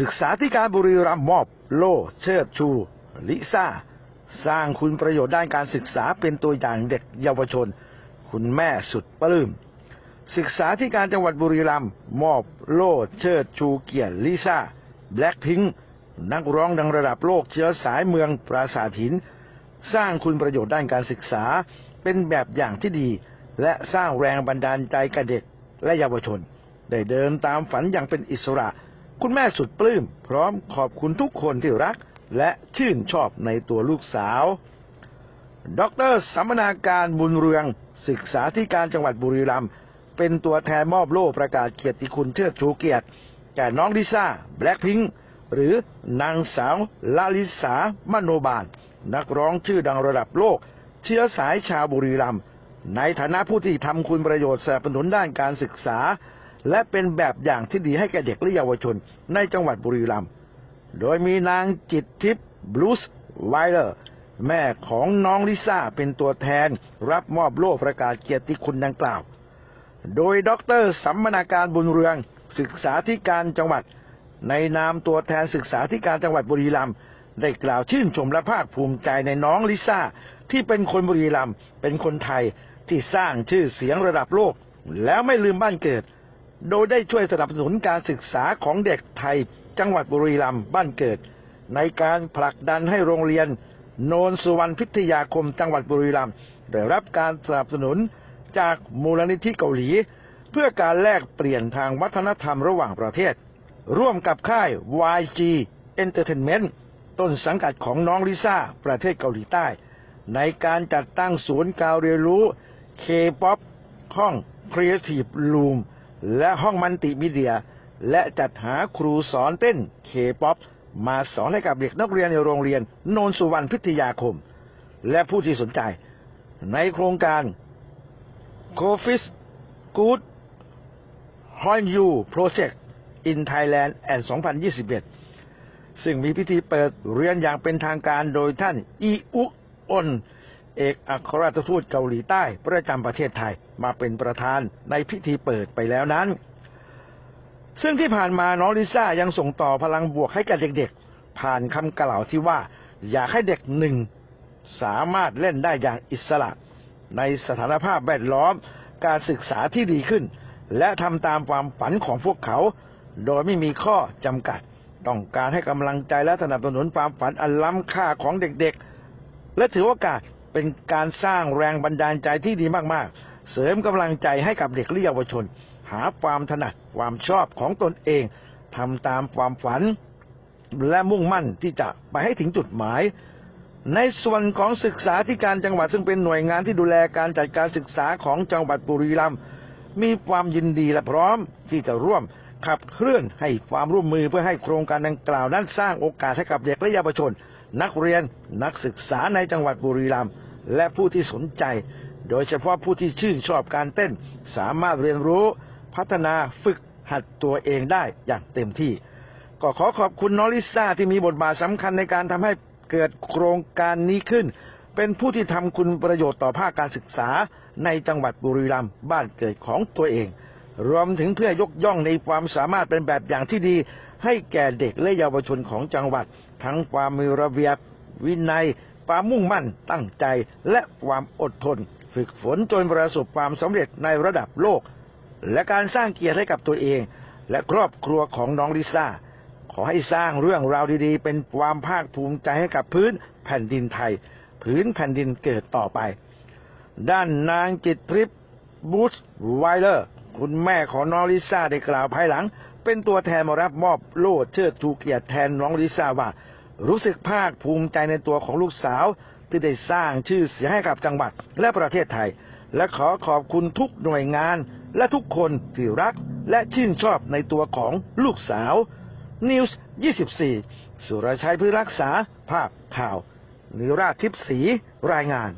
ศึกษาธิการบุรีรัมย์มอบ โล่เชิดชู ลิซ่า สร้างคุณประโยชน์ด้านการศึกษาเป็นตัวอย่างเด็กเยาวชน คุณแม่สุดปลื้มศึกษาธิการจังหวัดบุรีรัมย์มอบโล่เชิดชูเกียรติลิซ่าแบล็คพิงค์นักร้องดังระดับโลกเชื้อสายเมืองปราสาทหิน สร้างคุณประโยชน์ด้านการศึกษาเป็นแบบอย่างที่ดี และสร้างแรงบันดาลใจกับเด็กและเยาวชน ได้เดินตามฝันอย่างเป็นอิสระ คุณแม่สุดปลื้มพร้อมขอบคุณทุกคนที่รัก และชื่นชอบในตัวลูกสาว ดรสัมมนาการบุญเรือง ศึกษาธิการจังหวัดบุรีรัมย์เป็นตัวแทนมอบโล่ประกาศเกียรติคุณเชิดชูเกียรติแก่น้องลิซ่าแบล็คพิงค์หรือนางสาวลาลิสามโนบาล นักร้องชื่อดังระดับโลก เชื้อสายชาวบุรีรัมย์ในฐานะผู้ที่ทำคุณประโยชน์สนับสนุนด้านการศึกษา และเป็นแบบอย่างที่ดีให้แก่เด็กและเยาวชน ในจังหวัดบุรีรัมย์ โดยมีนางจิตทิพย์บลูสไวเลอร์ แม่ของน้องลิซ่าเป็นตัวแทนรับมอบโล่ประกาศเกียรติคุณดังกล่าว โดยดรสัมมนาการบุญเรืองศึกษาธิการจังหวัด ในนามตัวแทนศึกษาธิการจังหวัดบุรีรัมย์ได้กล่าวชื่นชมและภาคภูมิใจในน้องลิซ่าที่เป็นคนบุรีรัมย์เป็นคนไทยที่สร้างชื่อเสียงระดับโลก แล้วไม่ลืมบ้านเกิด โดยได้ช่วยสนับสนุนการศึกษาของเด็กไทยจังหวัดบุรีรัมย์บ้านเกิด ในการผลักดันให้โรงเรียน โนนสุวรรณพิทยาคมจังหวัดบุรีรัมย์ได้รับการสนับสนุนจากมูลนิธิเกาหลี เพื่อการแลกเปลี่ยนทางวัฒนธรรมระหว่างประเทศ ร่วมกับค่าย YG Entertainment ต้นสังกัดของน้องลิซ่าประเทศเกาหลีใต้ ในการจัดตั้งศูนย์การเรียนรู้ K-POP ห้อง Creative Room และห้องมัลติมีเดีย และจัดหาครูสอนเต้น K-POP มาสอนให้กับเด็กนักเรียนในโรงเรียนโนนสุวรรณพิทยาคม และผู้ที่สนใจ ในโครงการ c o f i s Good h o n You Project in Thailand and 2021 ซึ่งมีพิธีเปิดเรียนอย่างเป็นทางการโดยท่านอีอุอน เอกอัครราชทูตเกาหลีใต้ประจำประเทศไทยมาเป็นประธานในพิธีเปิดไปแล้วนั้น ซึ่งที่ผ่านมาน้องลิซ่ายังส่งต่อพลังบวกให้กับเด็กๆ ผ่านคำกล่าวที่ว่า อยากให้เด็กหนึ่งสามารถเล่นได้อย่างอิสระ ในสถานภาพแวดล้อมการศึกษาที่ดีขึ้น และทำตามความฝันของพวกเขา โดยไม่มีข้อจำกัด ต้องการให้กำลังใจและสนับสนุนความฝันอันล้ำค่าของเด็กๆ และถือโอกาส เป็นการสร้างแรงบันดาลใจที่ดีมากๆ เสริมกำลังใจให้กับเด็กและเยาวชน หาความถนัดความชอบของตนเองทำตามความฝัน และมุ่งมั่นที่จะไปให้ถึงจุดหมาย ในส่วนของศึกษาธิการจังหวัดซึ่งเป็นหน่วยงานที่ดูแลการจัดการศึกษาของจังหวัดบุรีรัมย์มีความยินดีและพร้อมที่จะร่วมขับเคลื่อนให้ความร่วมมือเพื่อให้โครงการดังกล่าวนั้นสร้างโอกาสให้กับเด็กและเยาวชน นักเรียนนักศึกษาในจังหวัดบุรีรัมย์และผู้ที่สนใจ โดยเฉพาะผู้ที่ชื่นชอบการเต้น สามารถเรียนรู้ พัฒนาฝึกหัดตัวเองได้อย่างเต็มที่ ก็ขอขอบคุณน้องลิซ่าที่มีบทบาทสำคัญในการทำให้เกิดโครงการนี้ขึ้น เป็นผู้ที่ทำคุณประโยชน์ต่อภาคการศึกษาในจังหวัดบุรีรัมย์บ้านเกิดของตัวเอง รวมถึงเพื่อยกย่องในความสามารถเป็นแบบอย่างที่ดี ให้แก่เด็กและเยาวชนของจังหวัด ทั้งความมีระเบียบวินัย ความมุ่งมั่นตั้งใจและความอดทน ฝึกฝนจนประสบความสำเร็จในระดับโลก และการสร้างเกียรติให้กับตัวเอง และครอบครัวของน้องลิซ่า ขอให้สร้างเรื่องราวดีๆ เป็นความภาคภูมิใจให้กับพื้นแผ่นดินไทย พื้นแผ่นดินเกิดต่อไป ด้านนางจิตทริปบูสไวเลอร์ คุณแม่ของน้องลิซ่าได้กล่าวภายหลัง เป็นตัวแทนมารับมอบโล่เชิดชูเกียรติแทนน้องลิซ่าว่า รู้สึกภาคภูมิใจในตัวของลูกสาว ที่ได้สร้างชื่อเสียงให้กับจังหวัดและประเทศไทย และขอขอบคุณทุกหน่วยงาน และทุกคนที่รักและชื่นชอบในตัวของลูกสาวนิวส์24 สุรชัยพือรักษา ภาพข่าวนิราชทิพย์ศรีรายงาน